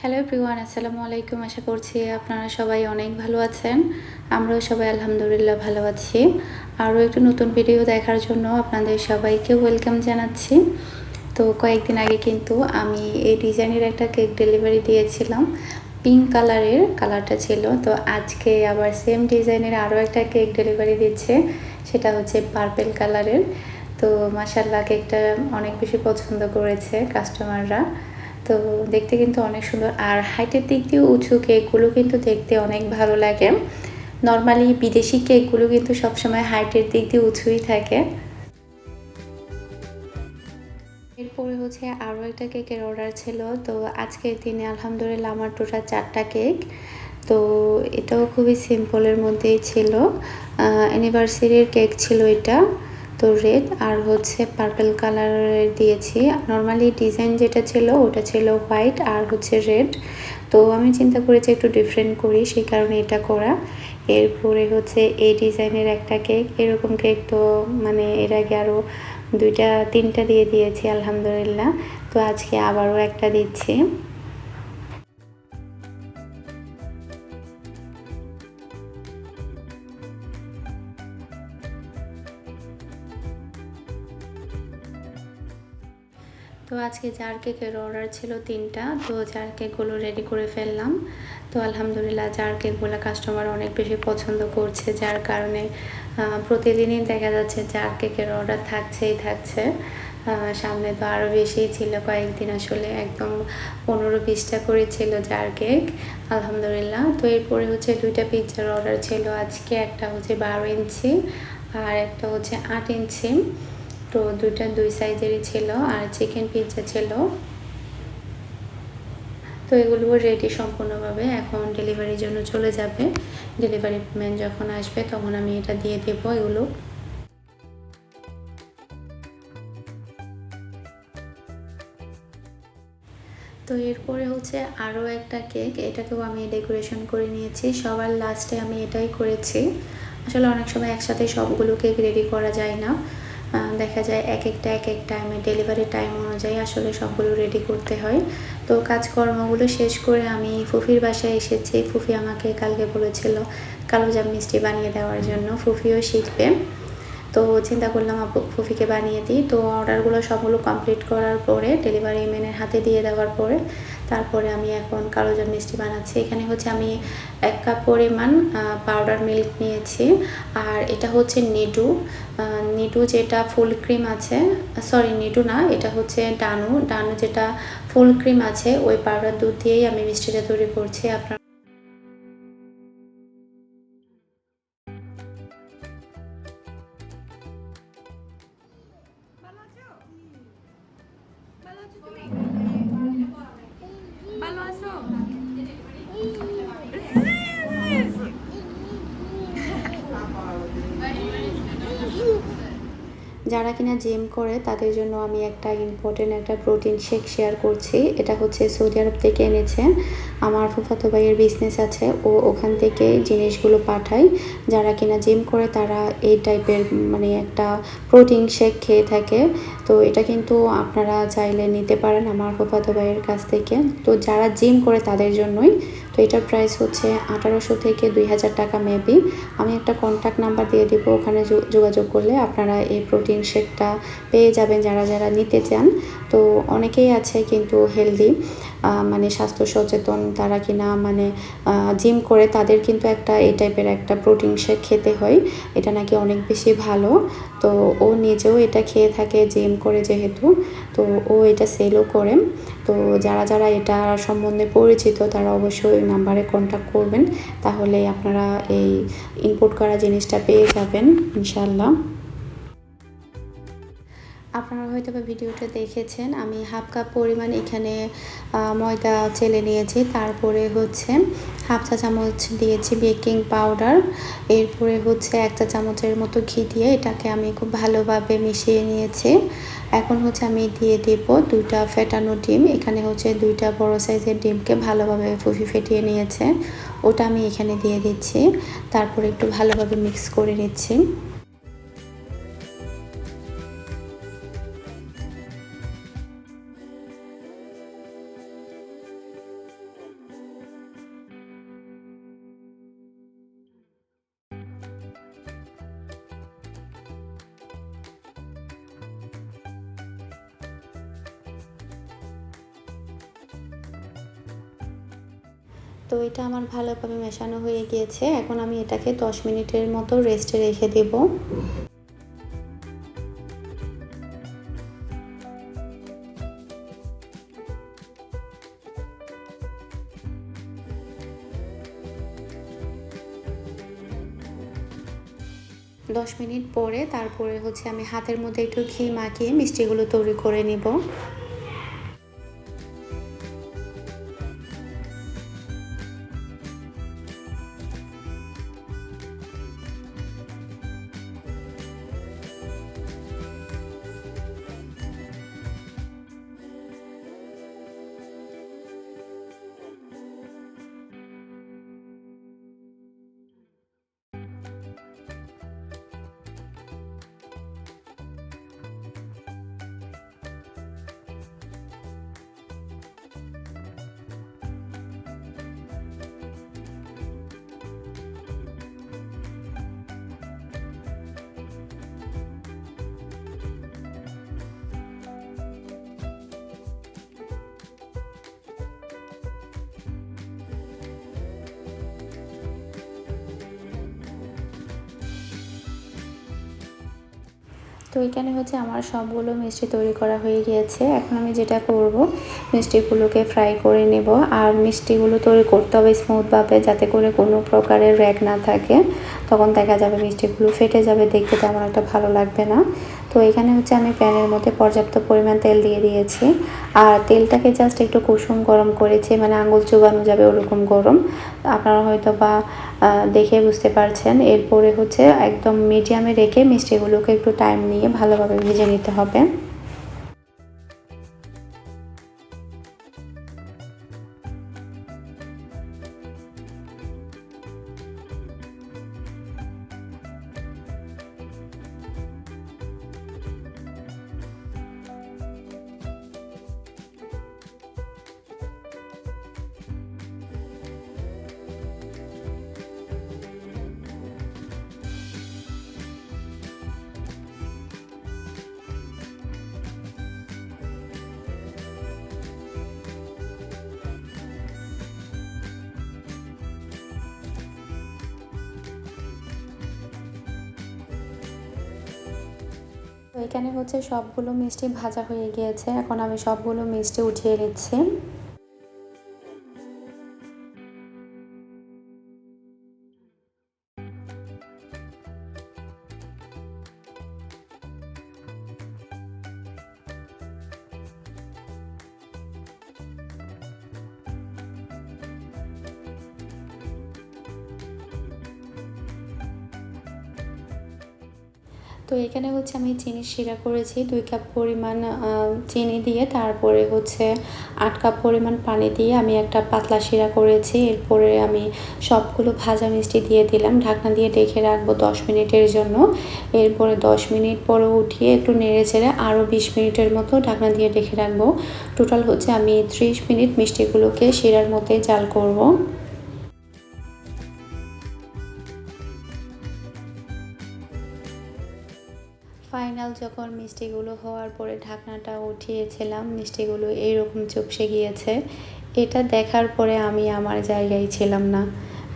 Hello everyone আসসালামু আলাইকুম আশা করছি আপনারা সবাই অনেক ভালো আছেন। আমরাও সবাই আলহামদুলিল্লাহ ভালো আছি। আরও একটু নতুন ভিডিও দেখার জন্য আপনাদের সবাইকে ওয়েলকাম জানাচ্ছি। তো কয়েকদিন আগে কিন্তু আমি এই ডিজাইনের একটা কেক ডেলিভারি দিয়েছিলাম পিঙ্ক কালারের কালারটা ছিল। তো আজকে আবার সেম ডিজাইনের আরও একটা কেক ডেলিভারি দিচ্ছে, সেটা হচ্ছে পার্পেল কালারের তো মাসাল্লাহ কেকটা অনেক বেশি পছন্দ করেছে কাস্টমাররা তো দেখতে কিন্তু অনেক সুন্দর। আর হাইটের দিক দিয়ে উঁচু কেকগুলো কিন্তু দেখতে অনেক ভালো লাগে। নর্মালি বিদেশি কেকগুলো কিন্তু সবসময় হাইটের দিক দিয়ে উঁচুই থাকে। এরপরে হচ্ছে আরও একটা কেকের অর্ডার ছিল। তো আজকের দিনে আলহামদুলিল্লাহ আমার টোটাল চারটা কেক। তো এটাও খুবই সিম্পলের মধ্যেই ছিল। অ্যানিভার্সারির কেক ছিল এটা। তো রেড আর হচ্ছে পার্পল কালারের দিয়েছি। নর্মালি ডিজাইন যেটা ছিল ওটা ছিল হোয়াইট আর হচ্ছে রেড তো আমি চিন্তা করেছি একটু ডিফারেন্ট করি, সেই কারণে এটা করা। এরপরে হচ্ছে এই ডিজাইনের একটা কেক এরকম কেক তো মানে এর আগে আরও দুইটা, তিনটা দিয়ে দিয়েছি, আলহামদুলিল্লাহ। তো আজকে আবারও একটা দিচ্ছি। তো আজকে জার কেকের অর্ডার ছিল তিনটা, তো জার কেকগুলো রেডি করে ফেললাম। তো আলহামদুলিল্লাহ জার কেকগুলো কাস্টমার অনেক বেশি পছন্দ করছে, যার কারণে প্রতিদিনই দেখা যাচ্ছে জার কেকের অর্ডার থাকছেই থাকছে। সামনে তো আরও বেশি ছিল, কয়েকদিন আসলে একদম পনেরো বিশটা করে ছিল জার কেক আলহামদুলিল্লাহ। তো এরপরে হচ্ছে দুইটা পিৎজার অর্ডার ছিল আজকে, একটা হচ্ছে বারো ইঞ্চি আর একটা হচ্ছে আট ইঞ্চি। তো দুইটা দুই সাইজেরই ছিল আর চিকেন পিৎজা ছিল। তো এগুলো রেডি সম্পূর্ণভাবে এখন ডেলিভারির জন্য চলে যাবে। ডেলিভারি ম্যান যখন আসবে তখন আমি এটা দিয়ে দেব এগুলো। তো এরপরে হচ্ছে আরও একটা কেক এটাকেও আমি ডেকোরেশন করে নিয়েছি। সবার লাস্টে আমি এটাই করেছি। আসলে অনেক সময় একসাথে সবগুলো কেক রেডি করা যায় না। দেখা যায় এক একটা, এক এক টাইমে ডেলিভারি টাইম অনুযায়ী আসলে সবগুলো রেডি করতে হয়। তো কাজকর্মগুলো শেষ করে আমি ফুফির বাসায় এসেছি। ফুফি আমাকে কালকে বলেছিল কালোজাম মিষ্টি বানিয়ে দেওয়ার জন্য। ফুফিও শিখবে। তো চিন্তা করলাম, আপু, ফুফিকে বানিয়ে দিই। তো অর্ডারগুলো সবগুলো কমপ্লিট করার পরে ডেলিভারি ম্যানের হাতে দিয়ে দেওয়ার পরে তারপরে আমি এখন কালোজাম মিষ্টি বানাচ্ছি। এখানে হচ্ছে আমি এক কাপ পরিমাণ পাউডার মিল্ক নিয়েছি। আর এটা হচ্ছে নিডু। নিডু যেটা ফুল ক্রিম আছে সরি নিডু না, এটা হচ্ছে ডানু। ডানু যেটা ফুল ক্রিম আছে, ওই পাউডার দুধ দিয়েই আমি মিষ্টিটা তৈরি করছি। আপনার ভালো আছো? যারা কিনা জিম করে, তাদের জন্য আমি একটা ইম্পর্টেন্ট একটা প্রোটিন শেক শেয়ার করছি। এটা হচ্ছে সৌদি আরব থেকে এনেছে। আমার ফুফাতো ভাইয়ের বিজনেস আছে। ও ওখান থেকে জিনিসগুলো পাঠায়। যারা কিনা জিম করে, তারা এই টাইপের মানে একটা প্রোটিন শেক খেয়ে থাকে। তো এটা কিন্তু আপনারা চাইলে নিতে পারেন আমার ফুফাতো ভাইয়ের কাছ থেকে। তো যারা জিম করে তাদের জন্যই এটার প্রাইস হচ্ছে আঠারোশো থেকে দুই হাজার টাকা মেবি আমি একটা কন্ট্যাক্ট নাম্বার দিয়ে দিব, ওখানে যোগাযোগ করলে আপনারা এই প্রোটিন শেকটা পেয়ে যাবেন যারা যারা নিতে চান। তো অনেকেই আছে কিন্তু হেলদি মানে স্বাস্থ্য সচেতন, তারা কিনা মানে জিম করে তাদের কিন্তু একটা এই টাইপের একটা প্রোটিন শেক খেতে হয়। এটা নাকি অনেক বেশি ভালো। তো ও নিজেও এটা খেয়ে থাকে জিম করে যেহেতু। তো ও এটা সেলও করে। তো যারা যারা এটা সম্বন্ধে পরিচিত, তারা অবশ্যই নাম্বারে কন্ট্যাক্ট করবেন, তাহলে আপনারা এই ইনপুট করা জিনিসটা পেয়ে যাবেন ইনশাল্লাহ আপনারা হয়তো বা ভিডিওটা দেখেছেন, আমি হাফ কাপ পরিমাণ এখানে ময়দা চেলে নিয়েছি, তারপরে হচ্ছে হাফ চা চামচ দিয়েছি বেকিং পাউডার, এরপরে হচ্ছে এক চা চামচের মতো ঘি দিয়ে এটাকে আমি খুব ভালোভাবে মিশিয়ে নিয়েছি। এখন হচ্ছে আমি দিয়ে দেব দুইটা ফেটানো ডিম। এখানে হচ্ছে দুইটা বড় সাইজের ডিমকে ভালোভাবে ফুফি ফেটিয়ে নিয়েছে। ওটা আমি এখানে দিয়ে দিচ্ছি। তারপর একটু ভালোভাবে মিক্স করে নিচ্ছি। তো এটা আমার ভালোভাবে মেশানো হয়ে গিয়েছে। এখন আমি এটাকে দশ মিনিটের মতো রেস্টে রেখে দেব। দশ মিনিট পরে তারপরে হচ্ছে আমি হাতের মধ্যে একটু ঘি মাখিয়ে মিষ্টিগুলো তৈরি করে নিব। তো এখানে হচ্ছে আমার সবগুলো মিষ্টি তৈরি করা হয়ে গিয়েছে। এখন আমি যেটা করব, মিষ্টিগুলোকে ফ্রাই করে নেব। আর মিষ্টিগুলো তৈরি করতে হবে স্মুথভাবে যাতে করে কোনো প্রকারের র্যাক না থাকে। তখন দেখা যাবে মিষ্টিগুলো ফেটে যাবে। দেখতে তেমন একটা ভালো লাগবে না। এখানে হচ্ছে আমি প্যানের মধ্যে পর্যাপ্ত পরিমাণ তেল দিয়ে দিয়েছি। আর তেলটাকে জাস্ট একটু কুসুম গরম করেছি মানে আঙুল চুবানো যাবে ওরকম গরম। আপনারা হয়তো বা দেখে বুঝতে পারছেন। এরপরে হচ্ছে একদম মিডিয়ামে রেখে মিষ্টিগুলোকে একটু টাইম নিয়ে ভালোভাবে ভেজে নিতে হবে। তো এখানে হচ্ছে সবগুলো মিষ্টি ভাজা হয়ে গিয়েছে। এখন আমি সবগুলো মিষ্টি উঠিয়ে নিচ্ছি। এখানে হচ্ছে আমি চিনি শিরা করেছি, দুই কাপ পরিমাণ চিনি দিয়ে, তারপরে হচ্ছে আট কাপ পরিমাণ পানি দিয়ে আমি একটা পাতলা শিরা করেছি। এরপরে আমি সবগুলো ভাজা মিষ্টি দিয়ে দিলাম, ঢাকনা দিয়ে ডেকে রাখব দশ মিনিটের জন্য। এরপরে দশ মিনিট পরে উঠিয়ে একটু নেড়ে চেড়ে আরও বিশ মিনিটের মতো ঢাকনা দিয়ে ডেকে রাখব। টোটাল হচ্ছে আমি ত্রিশ মিনিট মিষ্টিগুলোকে শিরার মধ্যে জাল করব। যখন মিষ্টিগুলো হওয়ার পরে ঢাকনাটা উঠিয়েছিলাম, মিষ্টিগুলো এইরকম চুপসে গিয়েছে। এটা দেখার পরে আমি আমার জায়গায় ছিলাম না।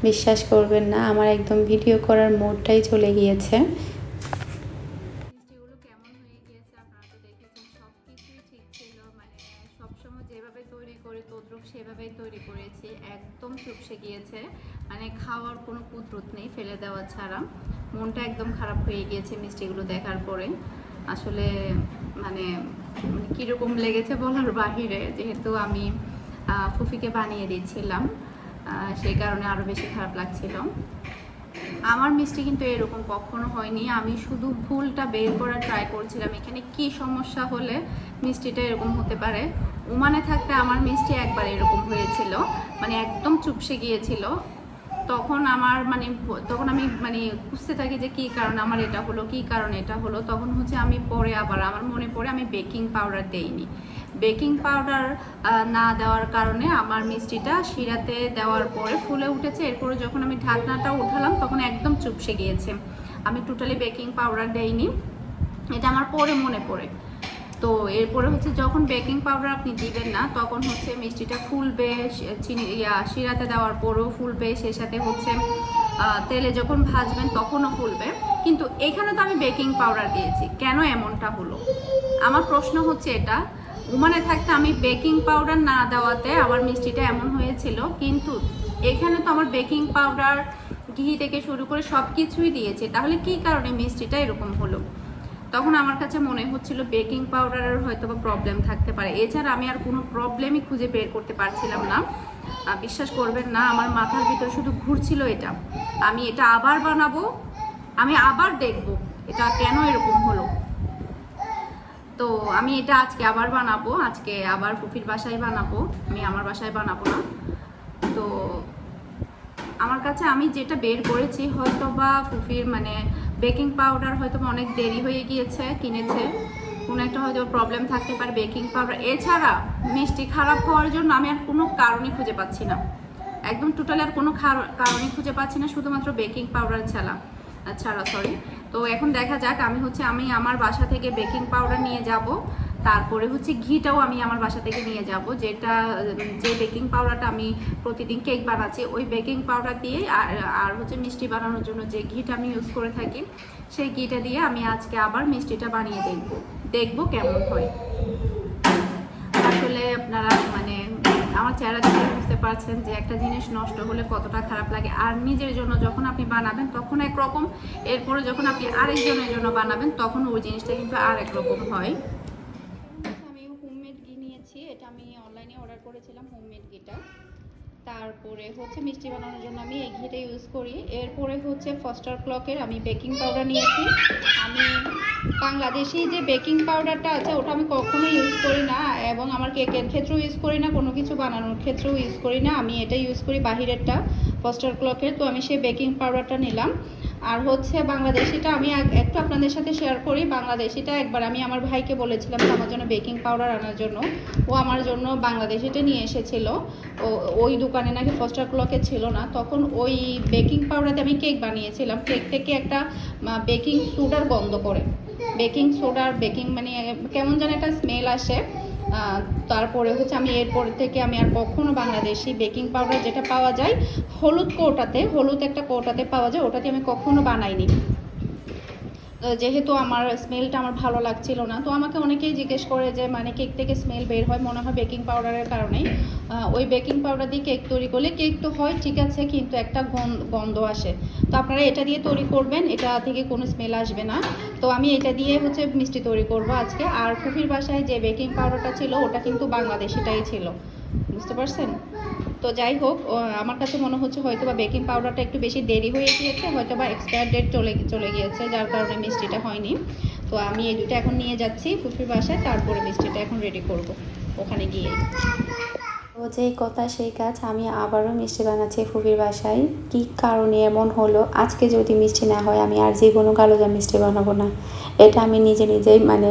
বিশ্বাস করবেন না, আমার একদম ভিডিও করার মোডটাই চলে গিয়েছে। মানে সেভাবেই তৈরি করেছি। একদম চুপসে গিয়েছে। মানে খাওয়ার কোনো কুদরত নেই, ফেলে দেওয়া ছাড়া। মনটা একদম খারাপ হয়ে গিয়েছে মিষ্টিগুলো দেখার পরে। আসলে মানে মানে কীরকম লেগেছে বলার বাহিরে যেহেতু আমি ফুফিকে বানিয়ে দিচ্ছিলাম আহ, সেই কারণে আরও বেশি খারাপ লাগছিল। আমার মিষ্টি কিন্তু এরকম কখনো হয়নি। আমি শুধু ভুলটা বের করার ট্রাই করছিলাম। এখানে কি সমস্যা হলে মিষ্টিটা এরকম হতে পারে? ওমানে থাকতে আমার মিষ্টি একবার এরকম হয়েছিল। মানে একদম চুপসে গিয়েছিল। তখন আমার মানে তখন আমি মানে বুঝতে থাকি যে কী কারণে আমার এটা হলো, কী কারণে এটা হলো। তখন হচ্ছে আমি পরে আবার, আমার মনে পড়ে আমি বেকিং পাউডার দেইনি। বেকিং পাউডার না দেওয়ার কারণে আমার মিষ্টিটা শিরাতে দেওয়ার পরে ফুলে উঠেছে। এরপরে যখন আমি ঢাকনাটা উঠালাম, তখন একদম চুপসে গিয়েছে। আমি টোটালি বেকিং পাউডার দেইনি। এটা আমার পরে মনে পড়ে। তো এরপরে হচ্ছে যখন বেকিং পাউডার আপনি দিবেন না, তখন হচ্ছে মিষ্টিটা ফুলবে চিনি, ইয়া, শিরাতে দেওয়ার পরেও ফুলবে, সেই সাথে হচ্ছে তেলে যখন ভাজবেন তখনও ফুলবে। কিন্তু এখানে তো আমি বেকিং পাউডার দিয়েছি। কেন এমনটা হলো? আমার প্রশ্ন হচ্ছে এটা উমানে থাকতে আমি বেকিং পাউডার না দেওয়াতে আমার মিষ্টিটা এমন হয়েছিল, কিন্তু এখানে তো আমার বেকিং পাউডার ঘি থেকে শুরু করে সব কিছুই দিয়েছে। তাহলে কি কারণে মিষ্টিটা এরকম হলো? তখন আমার কাছে মনে হচ্ছিল বেকিং পাউডারের হয়তো বা প্রবলেম থাকতে পারে। এছাড়া আমি আর কোনো প্রবলেমই খুঁজে বের করতে পারছিলাম না। বিশ্বাস করবেন না, আমার মাথার ভিতরে শুধু ঘুরছিল এটা। আমি এটা আবার বানাবো, আমি আবার দেখব এটা কেন এরকম হলো। তো আমি এটা আজকে আবার বানাবো, আজকে আবার ফুফির বাসায় বানাবো। আমি আমার বাসায় বানাবো না। তো আমার কাছে আমি যেটা বের করেছি হয়তো বা ফুফির মানে বেকিং পাউডার হয়তো অনেক দেরি হয়ে গিয়েছে, কিনেছে। কোনো একটা হয়তো প্রবলেম থাকতে পারে বেকিং পাউডার। এছাড়া মিষ্টি খারাপ হওয়ার জন্য আমি আর কোনো কারণই খুঁজে পাচ্ছি না। একদম টোটালি আর কোনো কারণই খুঁজে পাচ্ছি না, শুধুমাত্র বেকিং পাউডার ছাড়া। ছাড়া সরি তো এখন দেখা যাক, আমি হচ্ছে, আমি আমার বাসা থেকে বেকিং পাউডার নিয়ে যাব। তারপরে হচ্ছে ঘিটাও আমি আমার বাসা থেকে নিয়ে যাব, যেটা, যে বেকিং পাউডারটা আমি প্রতিদিন কেক বানাচ্ছি, ওই বেকিং পাউডার দিয়ে আর আর হচ্ছে মিষ্টি বানানোর জন্য যে ঘিটা আমি ইউজ করে থাকি, সেই ঘিটা দিয়ে আমি আজকে আবার মিষ্টিটা বানিয়ে দেখব দেখব কেমন হয়। আসলে আপনারা মানে আমার চেহারা দেখে বুঝতে পারছেন যে একটা জিনিস নষ্ট হলে কতটা খারাপ লাগে, আর নিজের জন্য যখন আপনি বানাবেন তখন একরকম, এরপরে যখন আপনি আরেকজনের জন্য বানাবেন তখন ওই জিনিসটা কিন্তু আর একরকম হয় আমি হোমমেড ঘি নিয়েছি এটা আমি অনলাইনে অর্ডার করেছিলাম হোমমেড ঘিটা তারপরে হচ্ছে মিষ্টি বানানোর জন্য আমি এই ঘিটা ইউজ করি। এরপরে হচ্ছে ফস্টার ক্লকের আমি বেকিং পাউডার নিয়েছি। আমি বাংলাদেশি যে বেকিং পাউডারটা আছে, ওটা আমি কখনো ইউজ করি না এবং আমার কেকের ক্ষেত্রেও ইউজ করি না, কোনো কিছু বানানোর ক্ষেত্রেও ইউজ করি না। আমি এটা ইউজ করি বাহিরেরটা ফস্টার ক্লকের তো আমি সেই বেকিং পাউডারটা নিলাম। আর হচ্ছে বাংলাদেশিটা আমি একটু আপনাদের সাথে শেয়ার করি। বাংলাদেশিটা একবার আমি আমার ভাইকে বলেছিলাম আমার জন্য বেকিং পাউডার আনার জন্য। ও আমার জন্য বাংলাদেশিটা নিয়ে এসেছিল। ও, ওই দোকানে নাকি ফস্টার ক্লকে ছিল না। তখন ওই বেকিং পাউডারতে আমি কেক বানিয়েছিলাম। কেক থেকে একটা বেকিং সোডার গন্ধ করে বেকিং সোডার বেকিং মানে কেমন যেন একটা স্মেল আসে। তারপরে হচ্ছে আমি এরপর থেকে আমি আর কখনও বাংলাদেশি বেকিং পাউডার যেটা পাওয়া যায়, হলুদ কৌটাতে, হলুদ একটা কৌটাতে পাওয়া যায় ওটাতে আমি কখনো বানাইনি। যেহেতু আমার স্মেলটা আমার ভালো লাগছিল না তো আমাকে অনেকেই জিজ্ঞেস করে যে মানে কেক থেকে স্মেল বের হয় মনে হয় বেকিং পাউডারের কারণেই। আহ, ওই বেকিং পাউডার দিয়ে কেক তৈরি করলে কেক তো হয় ঠিক আছে কিন্তু একটা গন- গন্ধ আসে। তো আপনারা এটা দিয়ে তৈরি করবেন এটা থেকে কোনো স্মেল আসবে না। তো আমি এটা দিয়ে হচ্ছে মিষ্টি তৈরি করব আজকে। আর ফুফির বাসায় যে বেকিং পাউডারটা ছিল ওটা কিন্তু বাংলাদেশিটাই ছিল। বুঝতে পারছেন? তো যাই হোক আমার কাছে মনে হচ্ছে হয়তো বা বেকিং পাউডারটা একটু বেশি দেরি হয়ে গিয়েছে হয়তো বা এক্সপায়ার ডেট চলে চলে গিয়েছে, যার কারণে মিষ্টিটা হয়নি। তো আমি এই দুটো এখন নিয়ে যাচ্ছি ফুফির বাসায়, তারপরে মিষ্টিটা এখন রেডি করব, ওখানে গিয়ে। তো যেই কথা, সেই কাজ আমি আবারও মিষ্টি বানাচ্ছি ফুবির বাসায়। কি কারণে এমন হলো? আজকে যদি মিষ্টি না হয়, আমি আর যে জীবনও কালোজা মিষ্টি বানাবো না। এটা আমি নিজে নিজেই মানে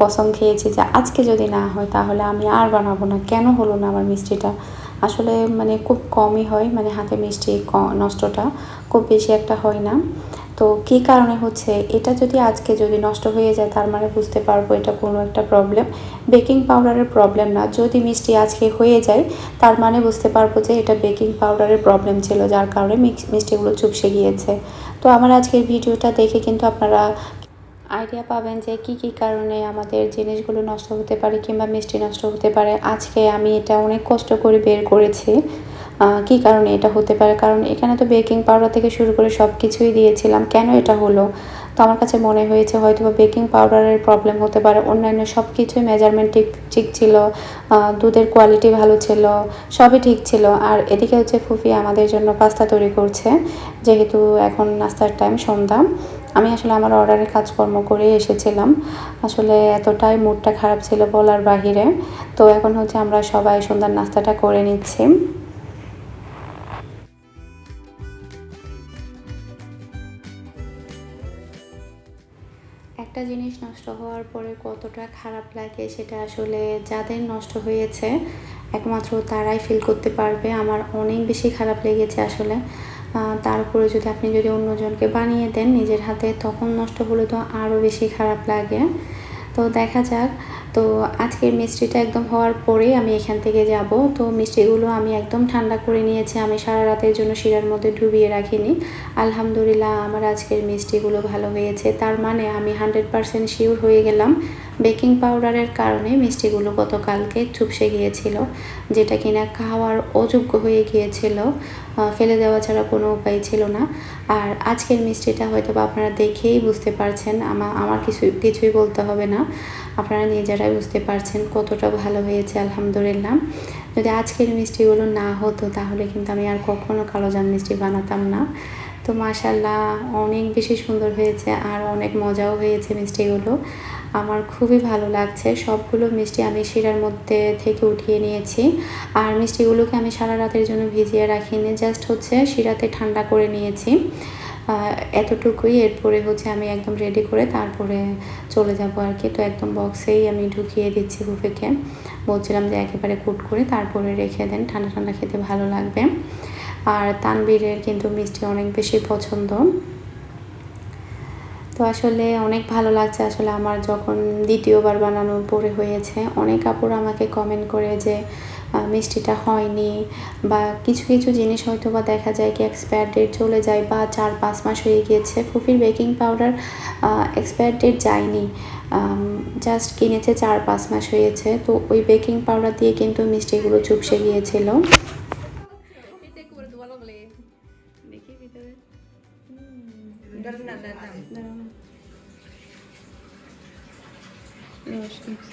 কসম খেয়েছি যে আজকে যদি না হয়, তাহলে আমি আর বানাবো না। কেন হলো না আমার মিষ্টিটা? আসলে মানে খুব কমই হয় মানে হাতে মিষ্টি নষ্টটা খুব বেশি একটা হয় না। তো কী কারণে হচ্ছে? এটা যদি আজকে যদি নষ্ট হয়ে যায়, তার মানে বুঝতে পারব এটা কোনো একটা প্রবলেম বেকিং পাউডারের প্রবলেম না। যদি মিষ্টি আজকে হয়ে যায়, তার মানে বুঝতে পারব যে এটা বেকিং পাউডারের প্রবলেম ছিল, যার কারণে মিষ্টিগুলো চুপসে গিয়েছে। তো আমার আজকের ভিডিওটা দেখে কিন্তু আপনারা আইডিয়া পাবেন যে কি কি কারণে আমাদের জিনিসগুলো নষ্ট হতে পারে কিংবা মিষ্টি নষ্ট হতে পারে। আজকে আমি এটা অনেক কষ্ট করে বের করেছি। কি কারণে এটা হতে পারে? কারণ এখানে তো বেকিং পাউডার থেকে শুরু করে সব কিছুই দিয়েছিলাম। কেন এটা হলো? তো আমার কাছে মনে হয়েছে হয়তো বা বেকিং পাউডারের প্রবলেম হতে পারে। অন্যান্য সব কিছুই মেজারমেন্ট ঠিক ঠিক ছিল। দুধের কোয়ালিটি ভালো ছিল। সবই ঠিক ছিল। আর এদিকে হচ্ছে ফুফি আমাদের জন্য পাস্তা তৈরি করছে। যেহেতু এখন নাস্তার টাইম সন্ধ্যা। আমি আসলে আমার অর্ডারের কাজকর্ম করে এসেছিলাম। আসলে এতটাই মুডটা খারাপ ছিল বলার বাহিরে। তো এখন হচ্ছে আমরা সবাই সুন্দর নাস্তাটা করে নিচ্ছি। একটা জিনিস নষ্ট হওয়ার পরে কতটা খারাপ লাগে সেটা আসলে যাদের নষ্ট হয়েছে, একমাত্র তারাই ফিল করতে পারবে। আমার অনেক বেশি খারাপ লেগেছে আসলে। তারপরে যদি আপনি যদি অন্যজনকে বানিয়ে দেন নিজের হাতে, তখন নষ্ট হলে তো আরও বেশি খারাপ লাগে। তো দেখা যাক। তো আজকের মিষ্টিটা একদম হওয়ার পরেই আমি এখান থেকে যাব। তো মিষ্টিগুলো আমি একদম ঠান্ডা করে নিয়েছি। আমি সারা রাতের জন্য শিরার মধ্যে ডুবিয়ে রাখিনি। আলহামদুলিল্লাহ, আমার আজকের মিষ্টিগুলো ভালো হয়েছে। তার মানে আমি হান্ড্রেড পারসেন্ট শিওর হয়ে গেলাম বেকিং পাউডারের কারণে মিষ্টিগুলো গতকালকে চুপসে গিয়েছিল, যেটা কিনা খাওয়ার অযোগ্য হয়ে গিয়েছিল ফেলে দেওয়া ছাড়া কোনো উপায় ছিল না। আর আজকের মিষ্টিটা হয়তো বা আপনারা দেখেই বুঝতে পারছেন আমার আমার কিছু, কিছুই বলতে হবে না। আপনারা নিজেরাই বুঝতে পারছেন কতটা ভালো হয়েছে, আলহামদুলিল্লাহ। যদি আজকের মিষ্টিগুলো না হতো, তাহলে কিন্তু আমি আর কখনো কালোজাম মিষ্টি বানাতাম না। তো মাশাল্লাহ অনেক বেশি সুন্দর হয়েছে আর অনেক মজাও হয়েছে মিষ্টিগুলো। আমার খুবই ভালো লাগছে। সবগুলো মিষ্টি আমি শিরার মধ্যে থেকে উঠিয়ে নিয়েছি। আর মিষ্টিগুলোকে আমি সারা রাতের জন্য ভিজিয়ে রাখিনি জাস্ট হচ্ছে শিরাতে ঠান্ডা করে নিয়েছি। এতটুকুই, এরপরে হচ্ছে আমি একদম রেডি করে তারপরে চলে যাব আর কি। তো একদম বক্সেই আমি ঢুকিয়ে দিচ্ছি বুফেকে। বলছিলাম যে একেবারে কুট করে তারপরে রেখে দেন, ঠান্ডা ঠান্ডা খেতে ভালো লাগবে। আর তানবীরের কিন্তু মিষ্টি অনেক বেশি পছন্দ। তো আসলে অনেক ভালো লাগছে আসলে আমার যখন দ্বিতীয়বার বানানোর পরে হয়েছে। অনেক কাপড় আমাকে কমেন্ট করে যে মিষ্টিটা হয়নি বা কিছু কিছু জিনিস হয়তো বা দেখা যায় কি এক্সপায়ার ডেট চলে যায় বা চার, পাঁচ মাস হয়ে গিয়েছে। ফুফির বেকিং পাউডার এক্সপায়ার ডেট যায়নি। জাস্ট কিনেছে চার, পাঁচ মাস হয়েছে। তো ওই বেকিং পাউডার দিয়ে কিন্তু মিষ্টিগুলো চুপসে গিয়েছিল। দাঁড়ান না